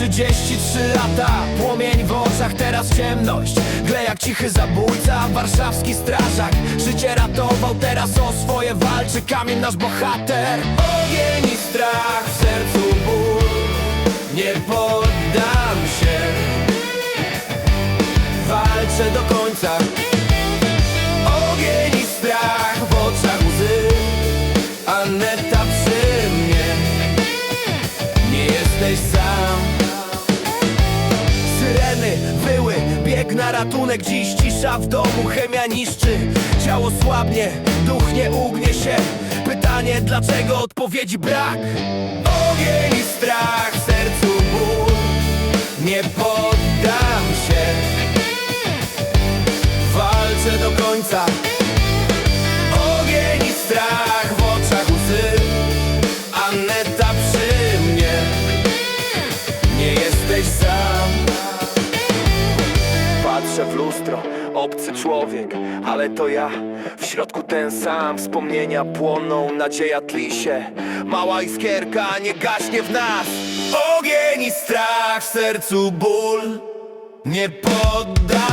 33 lata, płomień w oczach, teraz ciemność. Gle jak cichy zabójca, warszawski strażak. Życie ratował, teraz o swoje walczy Kamień nasz bohater. Ogień i strach, w sercu ból. Nie poddam się. Walczę do końca ratunek Dziś cisza w domu, chemia niszczy. Ciało słabnie, duch nie ugnie się. Pytanie dlaczego, odpowiedzi brak? Ogień i strach, w sercu ból. Nie poddam się. Walczę do końca Patrzę w lustro, obcy człowiek, ale to ja. W środku ten sam, wspomnienia płoną, nadzieja tli się. Mała iskierka nie gaśnie w nas. Ogień i strach, w sercu ból. Nie poddam